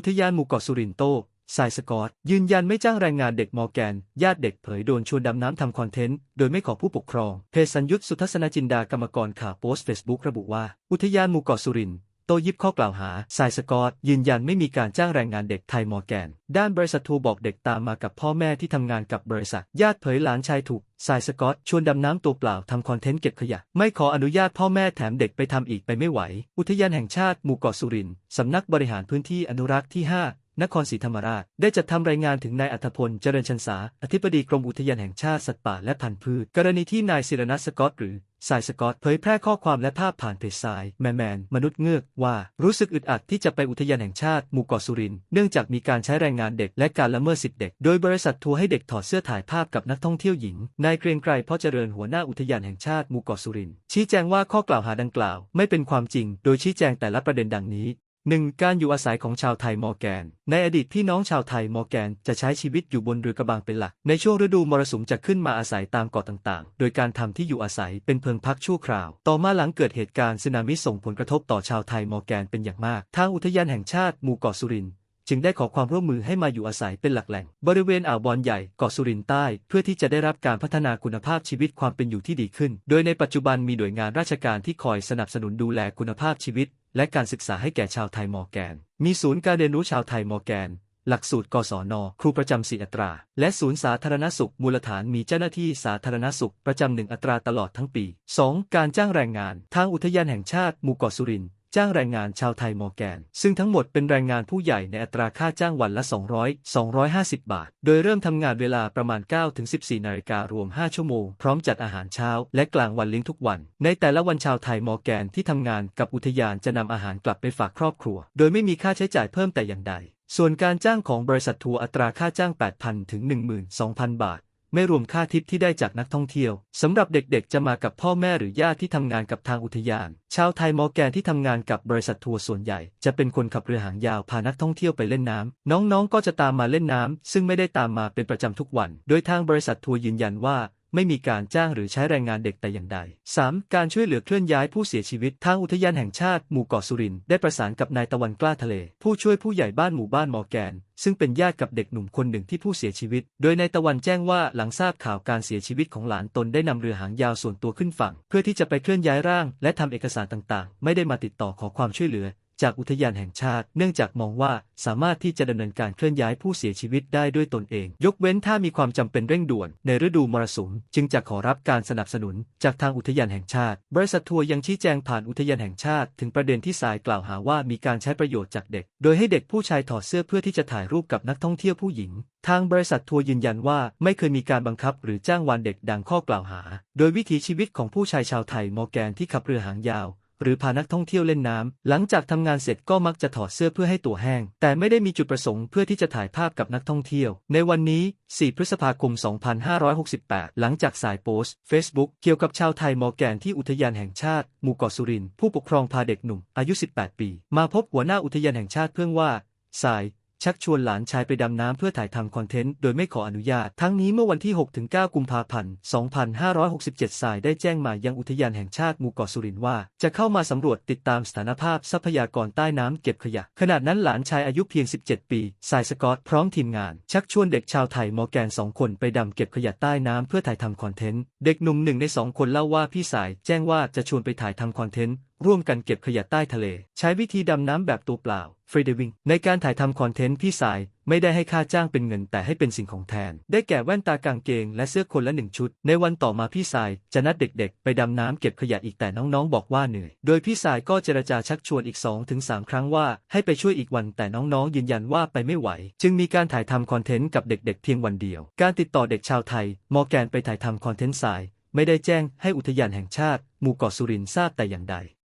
อุทยานหมู่เกาะสุรินโตสายสกอต ยืนยันไม่จ้างแรงงานเด็กมอร์แกน ญาติเด็กเผยโดนชวนดำน้ำทำคอนเทนต์ โดยไม่ขอผู้ปกครอง เพศสัญยุทธสุทัศนจินดากรรมกรข่าวโพสต์เฟซบุ๊กระบุว่า อุทยานหมู่เกาะสุรินทร์ โต้ยิบข้อกล่าวหาสายสกอตยืนยันไม่มีการจ้างแรงงานเด็กไทยมอร์แกน ด้านบริษัททูบอกเด็กตามมากับพ่อแม่ที่ทำงานกับบริษัท ญาติเผยหลานชายถูกสายสกอตชวนดำน้ำตัวเปล่าทำคอนเทนต์เก็บขยะ ไม่ขออนุญาตพ่อแม่แถมเด็กไปทำอีกไปไม่ไหว อุทยานแห่งชาติหมู่เกาะสุรินทร์สำนักบริหารพื้นที่อนุรักษ์ที่ 5 นครศรีธรรมราช ได้จัดทำรายงานถึงนายอัธพล เจริญชันษา อธิบดีกรมอุทยานแห่งชาติสัตว์ป่าและพันธุ์พืช กรณีที่นายศิรนัทสกอตหรือสายสกอตเผยแพร่ข้อความและภาพผ่านเพจสายแมนแมนมนุษย์เงือกว่ารู้สึกอึดอัดที่จะไปอุทยานแห่งชาติหมู่เกาะสุรินเนื่องจากมีการใช้แรงงานเด็กและการละเมิดสิทธิเด็ก โดยบริษัททัวร์ให้เด็กถอดเสื้อถ่ายภาพกับนักท่องเที่ยวหญิงนายเกรียงไกรพราะเจริญหัวหน้าอุทยานแห่งชาติหมู่เกาะสุรินชี้แจงว่าข้อกล่าวหาดังกล่าว ไม่เป็นความจริง โดยชี้แจงแต่ละประเด็นดังนี้ 1. การอยู่อาศัยของชาวไทยมอร์แกน ในอดีตพี่น้องชาวไทยมอร์แกนจะใช้ชีวิตอยู่บนเรือกระบางเป็นหลัก ในช่วงฤดูมรสุมจะขึ้นมาอาศัยตามเกาะต่างๆ โดยการทำที่อยู่อาศัยเป็นเพิงพักชั่วคราว ต่อมาหลังเกิดเหตุการณ์สึนามิส่งผลกระทบต่อชาวไทยมอร์แกนเป็นอย่างมาก ทางอุทยานแห่งชาติหมู่เกาะสุรินทร์ จึงได้ขอความร่วมมือให้มาอยู่อาศัยเป็นหลักแหล่ง บริเวณอ่าวบอนใหญ่เกาะสุรินใต้ เพื่อที่จะได้รับการพัฒนาคุณภาพชีวิตความเป็นอยู่ที่ดีขึ้น โดยในปัจจุบันมีหน่วยงานราชการที่คอยสนับสนุนดูแลคุณภาพชีวิต และการศึกษาให้แก่ชาวไทยมอร์แกน มีศูนย์การเรียนรู้ชาวไทยมอร์แกนหลักสูตร กศน ครูประจำสี่อัตรา และศูนย์สาธารณสุข มูลฐานมีเจ้าหน้าที่สาธารณสุข ประจำหนึ่งอัตราตลอดทั้งปี 2. การจ้างแรงงาน ทางอุทยานแห่งชาติหมู่เกาะสุรินทร์ จ้างแรงงานชาวไทยมอร์แกน ซึ่งทั้งหมดเป็นแรงงานผู้ใหญ่ในอัตราค่าจ้างวันละ 200 250 บาท โดยเริ่มทำงานเวลาประมาณ 9-14 นาฬิการวม 5 ชั่วโมง พร้อมจัดอาหารเช้า และกลางวันเลี้ยงทุกวัน ในแต่ละวันชาวไทยมอร์แกนที่ทำงานกับอุทยานจะนำอาหารกลับไปฝากครอบครัว โดยไม่มีค่าใช้จ่ายเพิ่มแต่อย่างใด ส่วนการจ้างของบริษัททัวร์อัตราค่าจ้าง 8,000 ถึง 12,000 บาท ไม่รวมค่าทิปที่ได้จากนักท่องเที่ยวสำหรับเด็กๆ จะมากับพ่อแม่หรือญาติที่ทำงานกับทางอุทยาน ชาวไทยมอแกนที่ทำงานกับบริษัททัวร์ส่วนใหญ่ จะเป็นคนขับเรือหางยาวพานักท่องเที่ยวไปเล่นน้ำน้องๆก็จะตามมาเล่นน้ำซึ่งไม่ได้ตามมาเป็นประจำทุกวัน โดยทางบริษัททัวร์ยืนยันว่า ไม่มีการจ้างหรือใช้แรงงานเด็กแต่อย่างใด 3. การช่วยเหลือเคลื่อนย้ายผู้เสียชีวิตทางอุทยานแห่งชาติหมู่เกาะสุรินได้ประสานกับนายตะวันกล้าทะเล ผู้ช่วยผู้ใหญ่บ้านหมู่บ้านมอแกน ซึ่งเป็นญาติกับเด็กหนุ่มคนหนึ่งที่ผู้เสียชีวิต โดยนายตะวันแจ้งว่าหลังทราบข่าวการเสียชีวิตของหลานตนได้นำเรือหางยาวส่วนตัวขึ้นฝั่ง เพื่อที่จะไปเคลื่อนย้ายร่าง และทำเอกสารต่างๆ ไม่ได้มาติดต่อขอความช่วยเหลือ จากอุทยานแห่งชาติ เนื่องจากมองว่าสามารถที่จะดำเนินการเคลื่อนย้ายผู้เสียชีวิตได้ด้วยตนเอง ยกเว้นถ้ามีความจำเป็นเร่งด่วน ในฤดูมรสุม จึงจะขอรับการสนับสนุน จากทางอุทยานแห่งชาติ บริษัททัวร์ยังชี้แจงผ่านอุทยานแห่งชาติ ถึงประเด็นที่สายกล่าวหาว่ามีการใช้ประโยชน์จากเด็ก โดยให้เด็กผู้ชายถอดเสื้อเพื่อที่จะถ่ายรูปกับนักท่องเที่ยวผู้หญิง ทางบริษัททัวร์ยืนยันว่าไม่เคยมีการบังคับ หรือจ้างวานเด็กดังข้อกล่าวหา โดยวิถีชีวิตของผู้ชายชาวไทยมอร์แกนที่ขับเรือหางยาว หรือพานักท่องเที่ยวเล่นน้ำ หลังจากทำงานเสร็จก็มักจะถอดเสื้อเพื่อให้ตัวแห้ง แต่ไม่ได้มีจุดประสงค์เพื่อที่จะถ่ายภาพกับนักท่องเที่ยว ในวันนี้ 4 พฤษภาคม 2568 หลังจากสายโพสต์ Facebook เกี่ยวกับชาวไทยมอแกนที่อุทยานแห่งชาติ หมู่เกาะสุรินทร์ผู้ปกครองพาเด็กหนุ่มอายุ 18 ปี มาพบหัวหน้าอุทยานแห่งชาติเพื่อว่าสาย ชักชวนหลานชายไปดำน้ำเพื่อถ่ายทำคอนเทนต์โดยไม่ขออนุญาต ทั้งนี้เมื่อวันที่ 6-9 กุมภาพันธ์ 2567 สายได้แจ้งมายังอุทยานแห่งชาติหมู่เกาะสุรินทร์ว่า จะเข้ามาสำรวจติดตามสถานภาพทรัพยากรใต้น้ำเก็บขยะ ขณะนั้นหลานชายอายุเพียง 17 ปี สายสกอตพร้อมทีมงาน ชักชวนเด็กชาวไทยมอแกนสองคนไปดำเก็บขยะใต้น้ำเพื่อถ่ายทำคอนเทนต์ เด็กหนุ่มหนึ่งในสองคนเล่าว่าพี่สายแจ้งว่าจะชวนไปถ่ายทำคอนเทนต์ ร่วมกันเก็บขยะใต้ทะเล ใช้วิธีดำน้ำแบบตัวเปล่าฟรีเดวิงในการถ่ายทำคอนเทนต์พี่สายไม่ได้ให้ค่าจ้างเป็นเงินแต่ให้เป็นสิ่งของแทน ได้แก่แว่นตากางเกงและเสื้อคนละหนึ่งชุด ในวันต่อมาพี่สายจะนัดเด็กๆ ไปดำน้ำเก็บขยะอีกแต่น้องๆ บอกว่าเหนื่อย โดยพี่สายก็เจรจาชักชวนอีก 2-3 ครั้งว่าให้ไปช่วยอีกวันแต่น้องๆ ยืนยันว่าไปไม่ไหว จึงมีการถ่ายทำคอนเทนต์กับเด็กๆ เพียงวันเดียว การติดต่อเด็กชาวไทย มอแกนไปถ่ายทำคอนเทนต์สาย ไม่ได้แจ้งให้อุทยานแห่งชาติหมู่เกาะสุรินทร์ทราบแต่อย่างใด